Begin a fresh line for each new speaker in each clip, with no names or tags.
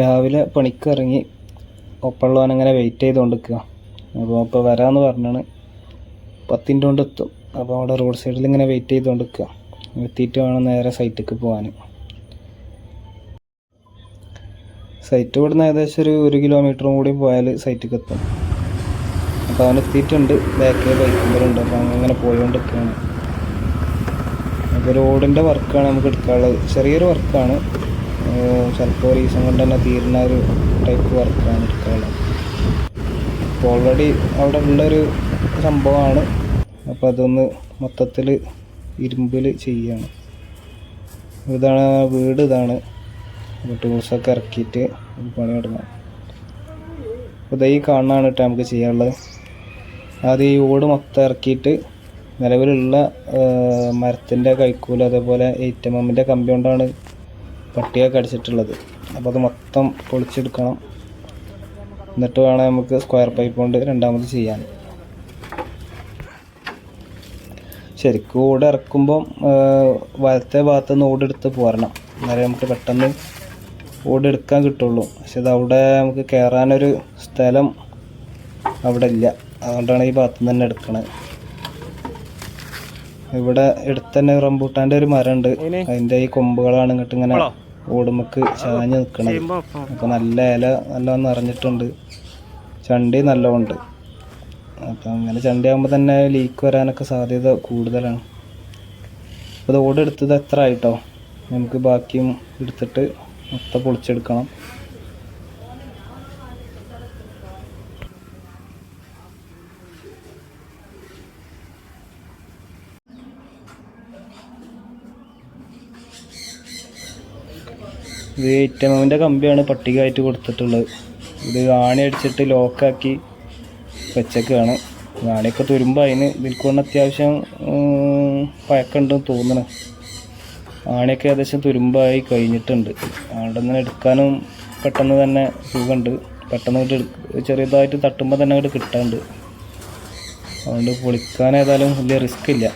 രാവിലെ പണിക്ക് ഇറങ്ങി ഒപ്പമുള്ളവൻ അങ്ങനെ വെയിറ്റ് ചെയ്തുകൊണ്ട് നിൽക്കുക അപ്പോൾ അപ്പോൾ വരാമെന്ന് പറഞ്ഞാണ് പത്തിന്റെ കൊണ്ട് എത്തും. അപ്പോൾ അവിടെ റോഡ് സൈഡിൽ ഇങ്ങനെ വെയിറ്റ് ചെയ്തുകൊണ്ട് നിൽക്കുക എത്തിയിട്ട് വേണം നേരെ സൈറ്റിലേക്ക് പോകാൻ സൈറ്റ് ഇവിടുന്ന് ഏകദേശം ഒരു ഒരു കിലോമീറ്ററും കൂടി പോയാൽ സൈറ്റിലേക്ക് എത്തും. അപ്പോൾ അവൻ എത്തിയിട്ടുണ്ട്. ബാക്കിൽ ബൈക്കുമ്പോഴുണ്ട് അപ്പോൾ അങ്ങനെ പോയിക്കൊണ്ട് നിൽക്കുകയാണ് അപ്പോൾ റോഡിന്റെ വർക്കാണ് നമുക്ക് എടുക്കാനുള്ളത്. ചെറിയൊരു വർക്കാണ് ചിലപ്പോൾ ദിവസം കൊണ്ട് തന്നെ തീരുന്ന ഒരു ടൈപ്പ് വർക്കാണ് എടുക്കാനുള്ളത്. അപ്പോൾ ഓൾറെഡി അവിടെ ഉള്ളൊരു സംഭവമാണ്. അപ്പോൾ അതൊന്ന് മൊത്തത്തിൽ ഇരുമ്പിൽ ചെയ്യാണ്. ഇതാണ് വീട് ഇതാണ്. അപ്പോൾ ടൂൾസൊക്കെ ഇറക്കിയിട്ട് പണി തുടങ്ങാം. അപ്പോൾ ഇതായി കാണാനാണ് കേട്ടോ നമുക്ക് ചെയ്യാനുള്ളത്. ആദ്യം ഈ ഓട് മൊത്തം ഇറക്കിയിട്ട് നിലവിലുള്ള മരത്തിന്റെ കൈക്കൂൽ അതേപോലെ എയ്റ്റ് എം എമ്മിന്റെ കമ്പി കൊണ്ടാണ് പട്ടിയൊക്കെ അടിച്ചിട്ടുള്ളത്. അപ്പോൾ അത് മൊത്തം പൊളിച്ചെടുക്കണം. എന്നിട്ട് വേണം നമുക്ക് സ്ക്വയർ പൈപ്പ് കൊണ്ട് രണ്ടാമത് ചെയ്യാൻ. ശരിക്കും കൂടെ ഇറക്കുമ്പം വലത്തെ ഭാഗത്ത് നിന്ന് ഓടെടുത്ത് പോരണം. എന്നാലേ നമുക്ക് പെട്ടെന്ന് ഓടെടുക്കാൻ കിട്ടുള്ളൂ. പക്ഷെ ഇത് അവിടെ നമുക്ക് കയറാനൊരു സ്ഥലം അവിടെ ഇല്ല. അതുകൊണ്ടാണ് ഈ ഭാഗത്തുനിന്ന് തന്നെ എടുക്കണത് ഇവിടെ എടുത്തന്നെ റംബൂട്ടാന്റെ ഒരു മരം ഉണ്ട് അതിന്റെ ഈ കൊമ്പുകളാണ് ഇങ്ങോട്ട് ഇങ്ങനെ ഓടുമക്ക് ചാഞ്ഞ് നിൽക്കണത് അപ്പൊ. നല്ല ഇല നല്ല നിറഞ്ഞിട്ടുണ്ട്. ചണ്ടി നല്ലോണ്ട് അപ്പം അങ്ങനെ ചണ്ടി ആകുമ്പോൾ തന്നെ ലീക്ക് വരാനൊക്കെ സാധ്യത കൂടുതലാണ്. അപ്പോൾ ഇത് ഓടെടുത്തത് എത്ര ആയിട്ടോ? നമുക്ക് ബാക്കിയും എടുത്തിട്ട് മൊത്തം പൊളിച്ചെടുക്കണം. ഇത് ഏറ്റമവിന്റെ കമ്പിയാണ് പട്ടികയായിട്ട് കൊടുത്തിട്ടുള്ളത്. ഇത് ആണി അടിച്ചിട്ട് ലോക്കാക്കി വെച്ചേക്കാണ്. ആണിയൊക്കെ തുരുമ്പോൾ അതിന് ഇതിൽക്ക് അത്യാവശ്യം പഴക്കുണ്ടെന്ന് തോന്നണം. ആണിയൊക്കെ ഏകദേശം തുരുമ്പായി കഴിഞ്ഞിട്ടുണ്ട്. തന്നെ എടുക്കാനും പെട്ടെന്ന് തന്നെ സുഖമുണ്ട്. പെട്ടെന്ന് ചെറിയതായിട്ട് തട്ടുമ്പോൾ തന്നെ അങ്ങോട്ട് കിട്ടാണ്ട് അതുകൊണ്ട് പൊളിക്കാൻ ഏതായാലും വലിയ റിസ്ക് ഇല്ല.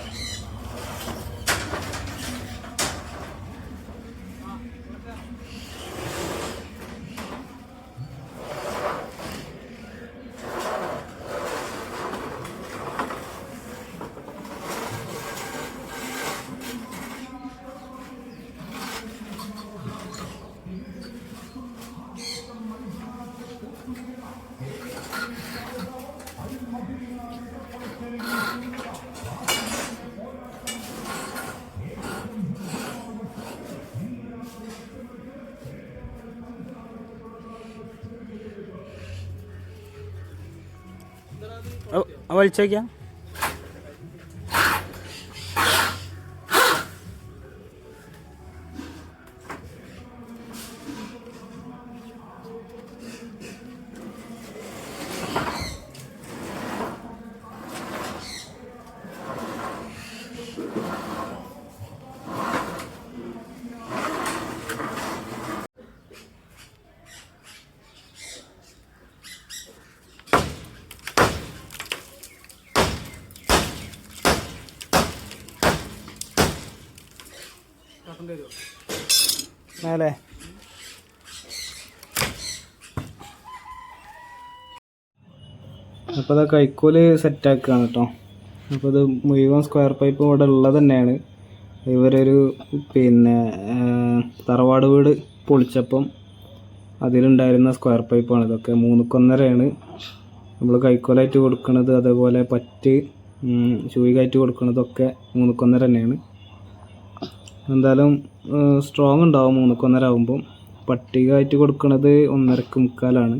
અવાજ છે ક્યાં?
മേലെ. അപ്പോൾ അത് കൈക്കോൽ സെറ്റാക്കുകയാണ് കേട്ടോ. അപ്പോൾ അത് മുഴുവൻ സ്ക്വയർ പൈപ്പ് ഇവിടെ ഉള്ളത് തന്നെയാണ്. ഇവരൊരു പിന്നെ തറവാട് വീട് പൊളിച്ചപ്പം അതിലുണ്ടായിരുന്ന സ്ക്വയർ പൈപ്പാണ്. ഇതൊക്കെ മൂന്നുക്കൊന്നരയാണ്. നമ്മൾ കൈക്കോലായിട്ട് കൊടുക്കുന്നത് അതേപോലെ പറ്റ് ചൂയികായിട്ട് കൊടുക്കുന്നതൊക്കെ മൂന്നുക്കൊന്നര തന്നെയാണ്. എന്തായാലും സ്ട്രോങ് ഉണ്ടാവും മൂന്നുക്കൊന്നര ആകുമ്പം പട്ടികയായിട്ട് കൊടുക്കുന്നത് ഒന്നരക്ക് മുക്കാലാണ്.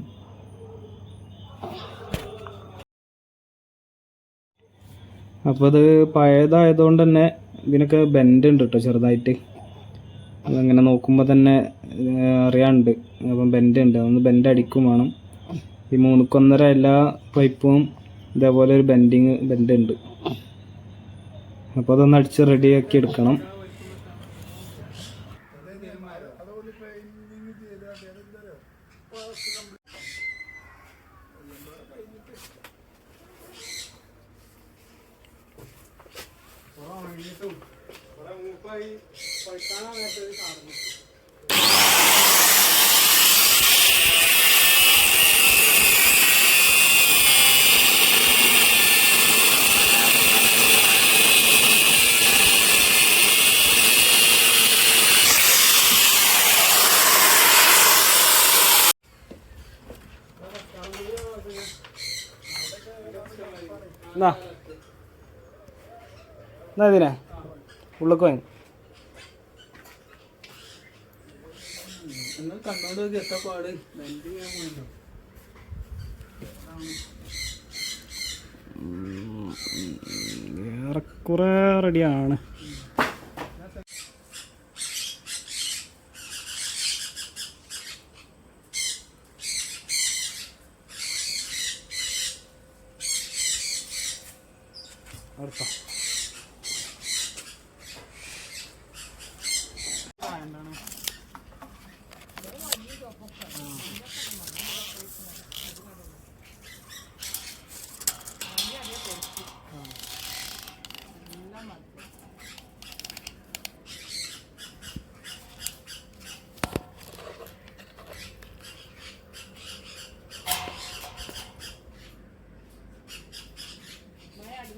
അപ്പോൾ അത് പഴയതായതുകൊണ്ട് തന്നെ ഇതിനൊക്കെ ബെൻഡ് ഉണ്ട് കേട്ടോ ചെറുതായിട്ട്. അതങ്ങനെ നോക്കുമ്പോൾ തന്നെ അറിയാണ്ട്. അപ്പം ബെൻഡ് ഉണ്ട്. അതൊന്ന് ബെൻഡ് അടിക്കും വേണം. ഈ മൂന്നുക്കൊന്നര എല്ലാ പൈപ്പും ഇതേപോലെ ഒരു ബെൻഡിങ് ബെൻഡ് ഉണ്ട്. അപ്പോൾ അതൊന്ന് അടിച്ച് റെഡിയാക്കി എടുക്കണം.
വെയിറ്റും കുറെ മൂപ്പായി പഴുത്താനാകാത്ത ചെയ്യാൻ കോയിൻ
ഏറെക്കുറെ റെഡിയാണ് അടുത്ത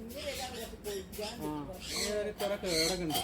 കുറെ കേടൊക്കെ ഉണ്ട്.